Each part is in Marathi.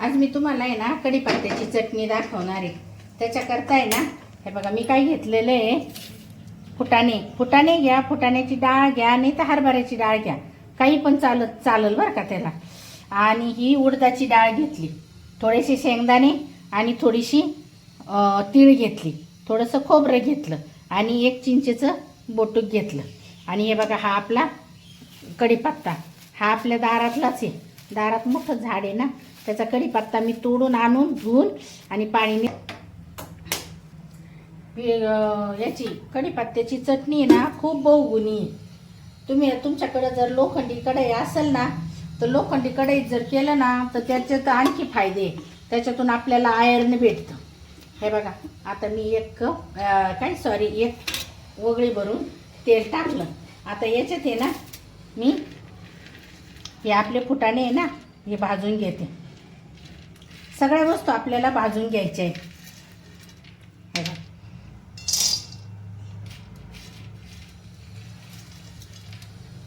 आज मी तुम्हाला आहे ना कढीपत्त्याची चटणी दाखवणार आहे. त्याच्याकरता आहे ना हे बघा मी काय घेतलेलं आहे फुटाणे. फुटाणे घ्या फुटाण्याची डाळ घ्या नाही तर हरभऱ्याची डाळ घ्या. काही पण चालत चालेल बरं का त्याला. आणि ही उडदाची डाळ घेतली. थोडेसे शेंगदाणे आणि थोडीशी तीळ घेतली. थोडंसं खोबरं घेतलं आणि एक चिंचेचं बोटूक घेतलं. आणि हे बघा हा आपला कढीपत्ता. हा आपल्या दारातलाच आहे. दारात मोठं झाड आहे ना. त्याचा कढीपत्ता मी तोडून आणून धुवून आणि पाणीने याची कढीपत्त्याची चटणी आहे ना खूप बहुगुणी तुम्ही तुमच्याकडे जर लोखंडी कढई असेल ना तर लोखंडी कढईत जर केलं ना तर त्याच्यात आणखी फायदे त्याच्यातून आपल्याला आयर्न भेटतं. हे बघा आता मी एक कप काय सॉरी एक वगळी भरून तेल टाकलं. आता याच्यात आहे ना मी हे आपले फुटाणे आहे ना हे भाजून घेते. सगळ्या वस्तू आपल्याला भाजून घ्यायच्या आहेत हे बघा.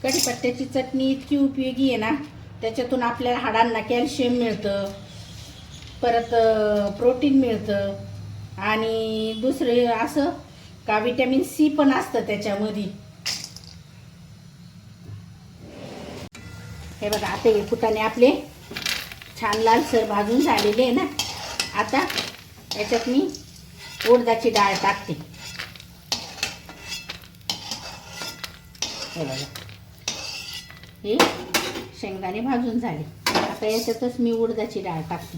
कढीपत्त्याची चटणी इतकी उपयोगी आहे ना त्याच्यातून आपल्या हाडांना कॅल्शियम मिळतं परत प्रोटीन मिळतं आणि दुसरे असं का विटॅमिन सी पण असतं त्याच्यामध्ये हे बघा आता हे फुटाणे आपले छान लालसर भाजून झालेले आहे ना. आता याच्यात मी उडदाची डाळ टाकते. हे बघा. हे शेंगदाणे भाजून झाले. आता याच्यातच मी उडदाची डाळ टाकते.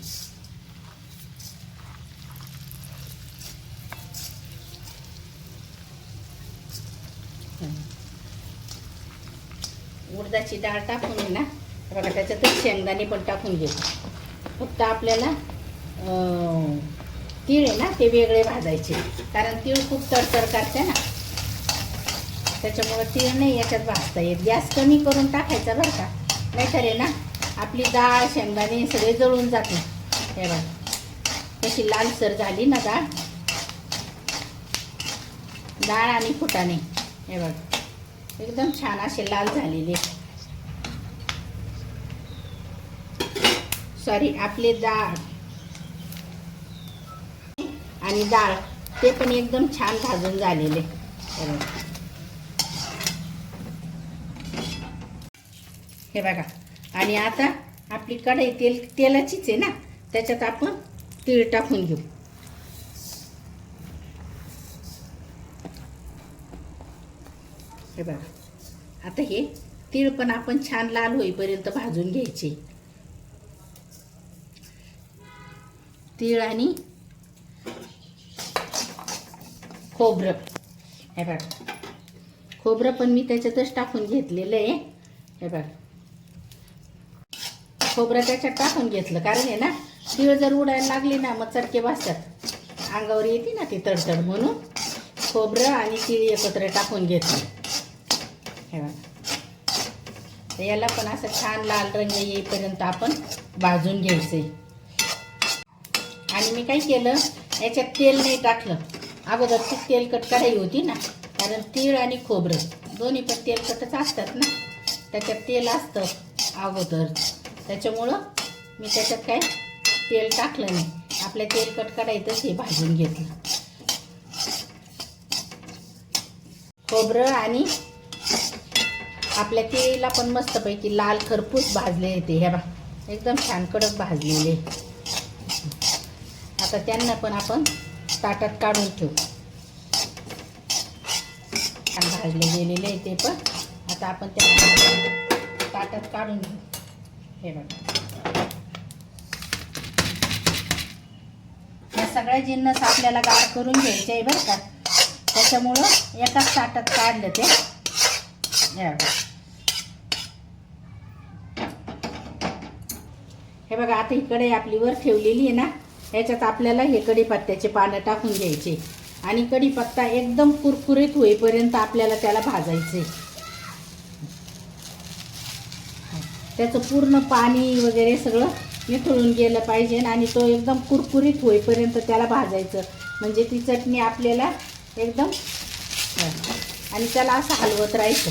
उडदाची डाळ टाकून ना. बघा त्याच्यातच शेंगदाणे पण टाकून घेतो. फक्त आपल्याला तीळ आहे ना ते वेगळे भाजायचे. कारण तीळ खूप तडतड करते ना. त्याच्यामुळं तीळ नाही याच्यात भाजता येत. गॅस कमी करून टाकायचा बरं का. नाहीतर आहे ना आपली डाळ शेंगदाणे सगळे जळून जाते. हे बघा. तशी लालसर झाली ना डाळ. डाळ आणि फुटाणे. हे बघ. एकदम छान असे लाल झालेले. सॉरी आपले डाळ. आणि डाळ ते पण एकदम छान भाजून झालेले. हे बघा. आणि आता आपली कढई तेल तेलाचीच आहे ना त्याच्यात आपण तीळ टाकून घेऊ. हे बघा. आता हे तीळ पण आपण छान लाल होईपर्यंत भाजून घ्यायचे. तीळ आणि खोबरं. हे बघ. खोबरं पण मी त्याच्यातच टाकून घेतलेलं आहे. हे बघ. खोबरं त्याच्यात टाकून घेतलं कारण आहे ना तीळ जर उडायला लागली ना मग चटके बसतात अंगावर येते ना ती तडतड म्हणून. खोबरं आणि तीळ एकत्र टाकून घेतलं. हे बघा. याला पण असं छान लाल रंग येईपर्यंत आपण भाजून घ्यायचं आहे आणि मी काय केलं याच्यात तेल नाही टाकलं. अगोदरची तेलकट कढाई होती ना कारण तीळ आणि खोबरं दोन्ही पण तेलकटच असतात ना. त्याच्यात तेल असतं अगोदर. त्याच्यामुळं मी त्याच्यात काय तेल टाकलं नाही. आपल्या तेलकट कढाईतच हे भाजून घेतलं. खोबरं आणि आपल्या तेला पण मस्तपैकी लाल खरपूस भाजले येते ह्या बा एकदम छान कडक भाजलेले. तर त्यांना पण आपण ताटात काढून ठेवू. छान भाजले गेलेले आहे ते पण. आता आपण त्या ताटात काढून घेऊ. हे बघा. या सगळ्या जिन्नस आपल्याला गाळ करून घ्यायचे आहे बरं का. त्याच्यामुळं एकाच ताटात काढलं ते. हे बघा. हे बघा आता ही आपली वर ठेवलेली आहे ना. ह्याच्यात आपल्याला हे कढीपत्त्याचे पानं टाकून घ्यायचे. आणि कढीपत्ता एकदम कुरकुरीत होईपर्यंत आपल्याला त्याला भाजायचे. त्याचं पूर्ण पाणी वगैरे सगळं निथळून गेलं पाहिजे आणि तो एकदम कुरकुरीत होईपर्यंत त्याला भाजायचं. म्हणजे ती चटणी आपल्याला एकदम आणि त्याला असं हलवत राहायचं.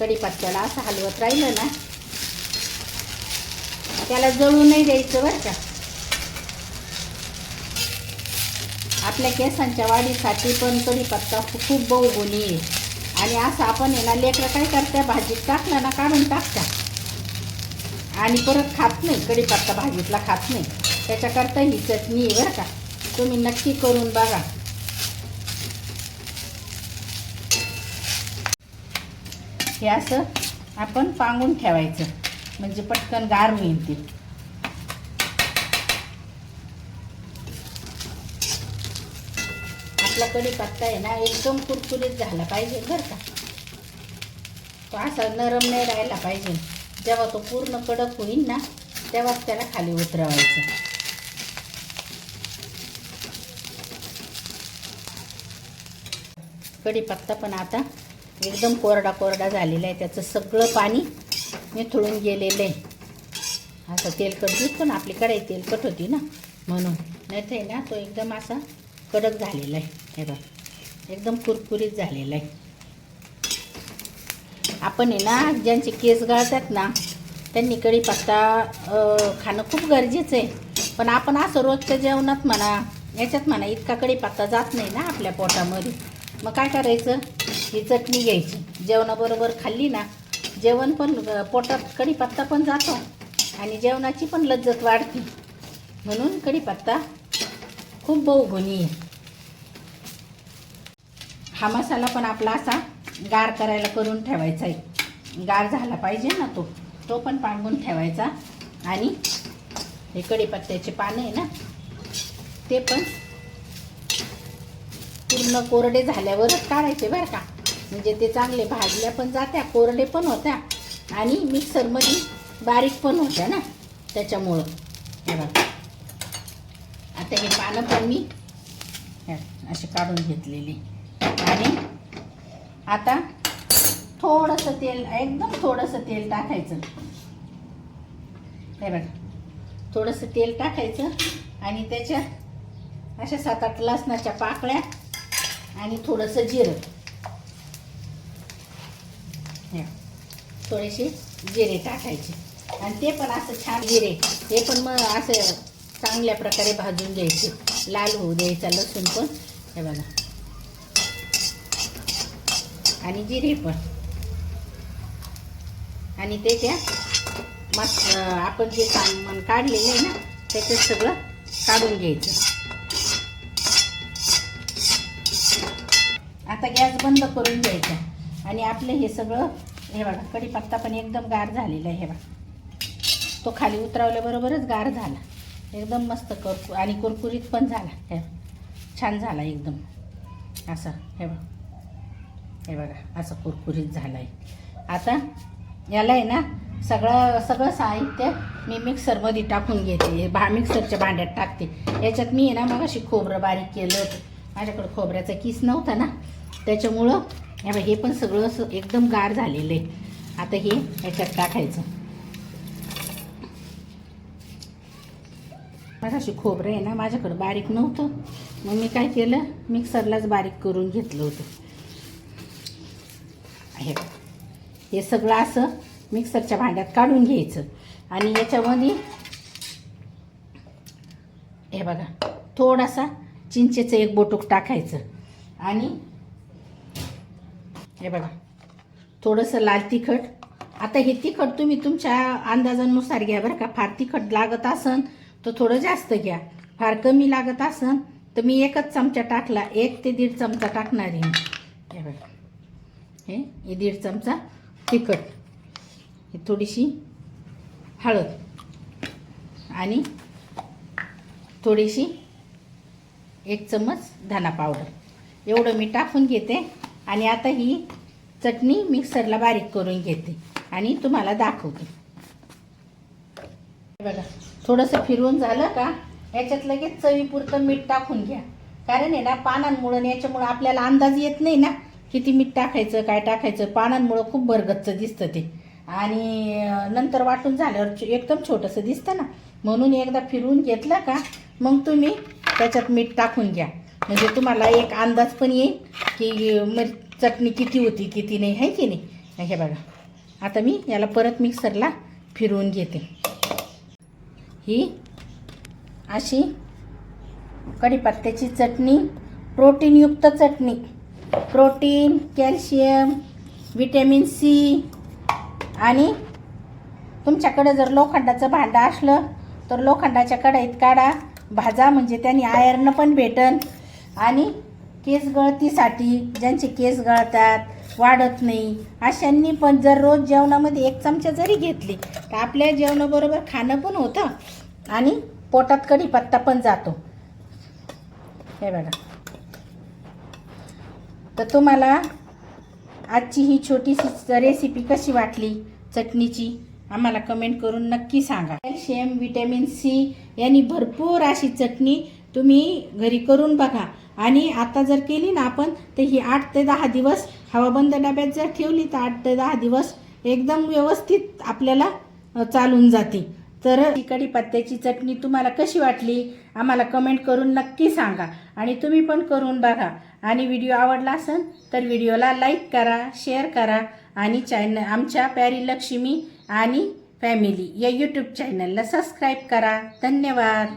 कढीपत्त्याला असं हलवत राहिलं ना त्याला जळू नाही द्यायचं बरं का. आपल्या केसांच्या वाढीसाठी पण कढीपत्ता खूप बहुगुणी आहे. आणि असं आपण आहे ना लेकरं काय करत्या भाजीत टाकलं ना काढून टाकत्या आणि परत खात नाही कढीपत्ता भाजीतला खात नाही. त्याच्याकरता ही चटणी आहे बरं का. तुम्ही नक्की करून बघा. हे असं आपण पांगून ठेवायचं. म्हणजे पटकन गार होईल ते. आपला कढीपत्ता आहे ना एकदम कुरकुरीत झाला पाहिजे बरं का. तो असा नरम नाही राहायला पाहिजे. जेव्हा तो पूर्ण कडक होईल ना तेव्हाच त्याला खाली उतरवायचं. कढीपत्ता पण आता एकदम कोरडा कोरडा झालेला आहे. त्याचं सगळं पाणी निथळून गेलेलं. आहे असं तेलकट दूध पण आपली कढाई तेलकट होती ना म्हणून. नाही तर आहे ना तो एकदम असा कडक झालेला आहे. हे बघ एकदम कुरकुरीत झालेला आहे. आपण आहे ना ज्यांचे केस गळतात ना त्यांनी कढीपत्ता खाणं खूप गरजेचं आहे. पण आपण असं रोजच्या जेवणात म्हणा याच्यात म्हणा इतका कढीपत्ता जात नाही ना आपल्या पोटामध्ये. मग काय करायचं? ही चटणी घ्यायची. जेवणाबरोबर खाल्ली ना जेवण पण पोटात कढीपत्ता पण जातो आणि जेवणाची पण लज्जत वाढते. म्हणून कढीपत्ता खूप बहुगुणी आहे. हा मसाला पण आपला असा गार करायला करून ठेवायचा आहे. गार झाला पाहिजे ना तो. तो पण पांगून ठेवायचा. आणि हे कढीपत्त्याचे पानं आहे ना ते पण पूर्ण कोरडे झाल्यावरच काढायचे बरं का. म्हणजे ते चांगले भाजल्या पण जात्या कोरडे पण होत्या आणि मिक्सरमध्ये बारीक पण होत्या ना त्याच्यामुळं. हे बघा. आता हे पानं पण मी असे काढून घेतलेली. आणि आता थोडंसं तेल एकदम थोडंसं तेल टाकायचं. हे बघा. थोडंसं तेल टाकायचं आणि त्याच्यात अशा सात आठ लसणाच्या पाकळ्या आणि थोडंसं जिरं. हे थोडेसे जिरे टाकायचे. आणि ते पण असं छान जिरे. ते पण मग असं चांगल्या प्रकारे भाजून घ्यायचे. लाल होऊ द्यायचा लसूण पण. हे बघा. आणि जिरे पण. आणि ते त्या मस आपण जे सामान काढलेलं आहे ना त्याच्यात सगळं काढून घ्यायचं. आता गॅस बंद करून घ्यायचा. आणि आपलं हे सगळं हे बघा कढीपत्ता पण एकदम गार झालेला आहे हे बघा. तो खाली उतरवल्याबरोबरच गार झाला. एकदम मस्त करकु आणि कुरकुरीत पण झाला. हे छान झाला एकदम. असं हे बघा. हे बघा असं कुरकुरीत झालं आहे आता याला आहे ना सगळं सगळं साहित्य मी मिक्सरमध्ये टाकून घेते. भा मिक्सरच्या भांड्यात टाकते. याच्यात मी आहे ना मग अशी खोबरं बारीक केलं होतं. माझ्याकडं खोबऱ्याचा किस नव्हता ना. त्याच्यामुळं हे हे पण सगळं असं एकदम गार झालेलं आहे. आता हे याच्यात टाकायचं. माझ्याशी खोबरं आहे ना माझ्याकडं बारीक नव्हतं. मग मी काय केलं? मिक्सरलाच बारीक करून घेतलं होतं. हे हे सगळं असं मिक्सरच्या भांड्यात काढून घ्यायचं. आणि याच्यामध्ये हे बघा थोडासा चिंचेचं एक बोटूक टाकायचं. आणि हे बघा. थोडंसं लाल तिखट. आता हे तिखट तुम्ही तुमच्या अंदाजानुसार घ्या बरं का. फार तिखट लागत असन तर थोडं जास्त घ्या. फार कमी लागत असन तर मी एकच चमचा टाकला. एक ते दीड चमचा टाकणार आहे हे बघा. हे हे दीड चमचा तिखट. हे थोडीशी हळद. आणि थोडीशी एक चमच धना पावडर. एवढं मी टाकून घेते. आणि आता ही चटणी मिक्सरला बारीक करून घेते आणि तुम्हाला दाखवते. बघा थोडंसं फिरवून झालं का याच्यात लगेच चवीपुरतं मीठ टाकून घ्या. कारण आहे ना पानांमुळं आणि याच्यामुळं आपल्याला अंदाज येत नाही ना किती मीठ टाकायचं काय टाकायचं पानांमुळं खूप भरगच्च दिसतं ते. आणि नंतर वाटून झाल्यावर एकदम छोटंसं दिसतं ना. म्हणून एकदा फिरवून घेतलं का मग तुम्ही त्याच्यात मीठ टाकून घ्या. म्हणजे तुम्हाला एक अंदाज पण येईल की मिर चटणी किती होती किती नाही आहे की नाही? हे बघा. आता मी याला परत मिक्सरला फिरवून घेते. ही अशी कढीपत्त्याची चटणी प्रोटीनयुक्त चटणी. प्रोटीन कॅल्शियम विटॅमिन सी आणि तुमच्याकडे जर लोखंडाचं भांडं असलं तर लोखंडाच्या कढाईत काढा. भाजा म्हणजे त्यांनी आयर्न पण भेटन. आणि केस गळतीसाठी ज्यांचे केस गळतात वाढत नाही अशांनी पण जर रोज जेवणामध्ये एक चमचा जरी घेतली तर आपल्या जेवणाबरोबर खाणं पण होतं आणि पोटात कढीपत्ता पण जातो. हे बघा. तर तुम्हाला आजची ही छोटीशी रेसिपी कशी वाटली? चटणीची आम्हाला कमेंट करून नक्की सांगा. कॅल्शियम विटॅमिन सी यांनी भरपूर अशी चटणी तुम्ही घरी करून बघा. आणि आता जर केली ना आपण तर ही आठ ते दहा दिवस हवाबंद डब्यात जर ठेवली तर आठ ते दहा दिवस एकदम व्यवस्थित आपल्याला चालून जाते. तर ही कढीपत्त्याची चटणी तुम्हाला कशी वाटली आम्हाला कमेंट करून नक्की सांगा. आणि तुम्ही पण करून बघा. आणि व्हिडिओ आवडला असेल तर व्हिडिओला लाईक करा शेअर करा. आणि चॅनल आमच्या प्यारी लक्ष्मी आणि फॅमिली या यूट्यूब चॅनलला सबस्क्राईब करा. धन्यवाद.